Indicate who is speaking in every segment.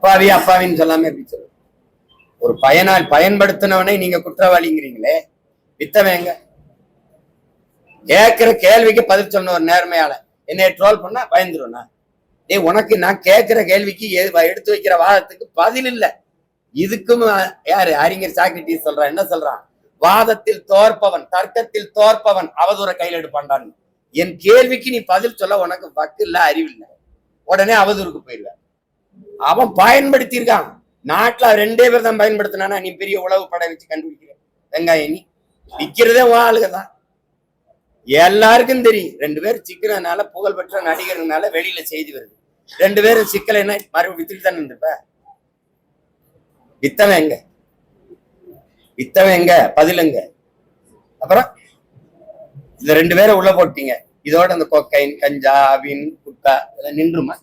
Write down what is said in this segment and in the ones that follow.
Speaker 1: அப்பாவி அப்பாவின்னு சொல்லாம எப்படி சொல்லுவோம் ஒரு பயனால் பயன்படுத்தினவனை நீங்க குற்றவாளிங்கிறீங்களே வித்தவேங்க கேட்கிற கேள்விக்கு பதில் சொன்ன ஒரு நேர்மையால. என்னை ட்ரோல் பண்ணா பயந்துருவனா? ஏய் உனக்கு நான் கேட்கிற கேள்விக்கு எது- எடுத்து வைக்கிற வாதத்துக்கு பதில் இல்ல. இதுக்கும் யாரு? அறிஞர் சாக்கிட்டி சொல்றான். என்ன சொல்றான்? வாதத்தில் தோற்பவன் தர்க்கத்தில் தோற்பவன் அவதூற கையில் எடுப்பான்டான் என் கேள்விக்கு நீ பதில் சொல்ல உனக்கு வக்கு இல்ல அறிவு இல்ல உடனே அவதூறுக்கு போயிடுவ அவன் பயன்படுத்தியிருக்கான். நாட்டுல ரெண்டே பேர் தான் பயன்படுத்தினானா நீ பெரிய உளவு படம் வச்சு கண்டுபிடிக்கிற. வெங்காயம் நீ. விக்கிறதே உன் ஆளுக தான். எல்லாருக்கும் தெரியும். ரெண்டு பேரும் சிக்கிறதுனால புகழ்பெற்ற நடிகர்னால வெளியில செய்தி வருது. ரெண்டு பேரும் சிக்கலைன்னா மறுபடியும் வித்துட்டு தானே இருந்துப்ப வித்தவன் எங்க? வித்தவன் எங்க? பதிலுங்க அப்புறம் இந்த ரெண்டு பேரை உள்ள போட்டீங்க. இதோட அந்த கொக்கைன் கஞ்சா அபின் குட்கா இதெல்லாம் நின்றுமா?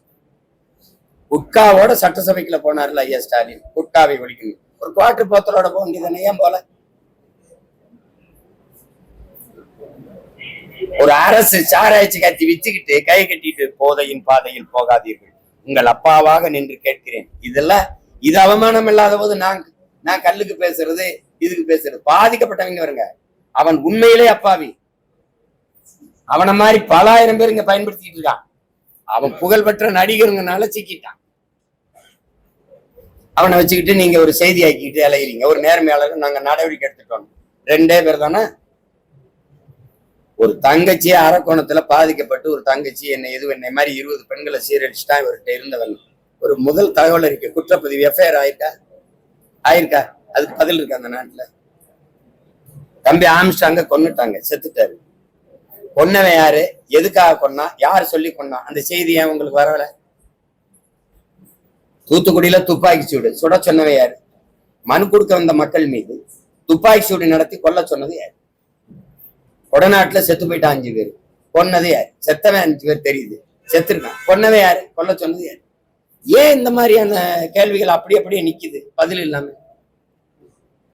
Speaker 1: குட்காவோட சட்டசபைக்குள்ள போனார்ல ஐயா ஸ்டாலின். குட்காவை ஒழிக்கணும் ஒரு குவாட்டர் போத்தலோட போக வேண்டியதானே ஏன் போல? ஒரு அரசு சாராய்ச்சி கத்தி வச்சுக்கிட்டு கை கட்டிட்டு போதையின் பாதையில் போகாதீர்கள். உங்கள் அப்பாவாக நின்று கேட்கிறேன். இதெல்லாம் இது அவமானம் இல்லாத போது நான் நான் கல்லுக்கு பேசுறது இதுக்கு பேசுறது. பாதிக்கப்பட்டவங்க வருங்க. அவன் உண்மையிலே அப்பாவி. அவனை மாதிரி பல ஆயிரம் பேர் இங்க பயன்படுத்திக்கிட்டு இருக்கான். அவன் புகழ்பெற்ற நடிகருங்கனால சிக்கிட்டான். அவனை வச்சுக்கிட்டு நீங்க ஒரு செய்தி ஆக்கிட்டு அலையிறீங்க. ஒரு நேர்மையாளர் நாங்க நடவடிக்கை எடுத்துட்டோம். ரெண்டே பேர் தானே? ஒரு தங்கச்சி அரக்கோணத்துல பாதிக்கப்பட்டு ஒரு தங்கச்சி என்னை எது என்னை மாதிரி இருபது பெண்களை சீரழிச்சுட்டா இவர்கிட்ட இருந்தவன். ஒரு முதல் தகவல் அறிக்கை குற்றப்பதிவு எஃப்ஐஆர் ஆயிருக்கா? ஆயிருக்கா? அதுக்கு பதில் இருக்கு அந்த நாட்டுல. தம்பி ஆம்ஸ்டாங்க கொன்னுட்டாங்க செத்துட்டாரு. கொன்னவன் யாரு? எதுக்காக கொன்னா? யார் சொல்லி கொன்னா? அந்த செய்தி ஏன் உங்களுக்கு வரல? தூத்துக்குடியில துப்பாக்கி சூடு சுட சொன்னவன் யாரு? மனு கொடுக்க வந்த மக்கள் மீது துப்பாக்கி சூடு நடத்தி கொல்ல சொன்னது யாரு? கொடநாட்டுல செத்து போயிட்டான் அஞ்சு பேர். கொன்னது யாரு? செத்தவன் அஞ்சு பேர் தெரியுது. செத்துருக்கான். கொன்னவன் யாரு? கொல்ல சொன்னது யாரு? ஏன் இந்த மாதிரியான கேள்விகள் அப்படி அப்படியே நிக்குது? பதில் இல்லாமல்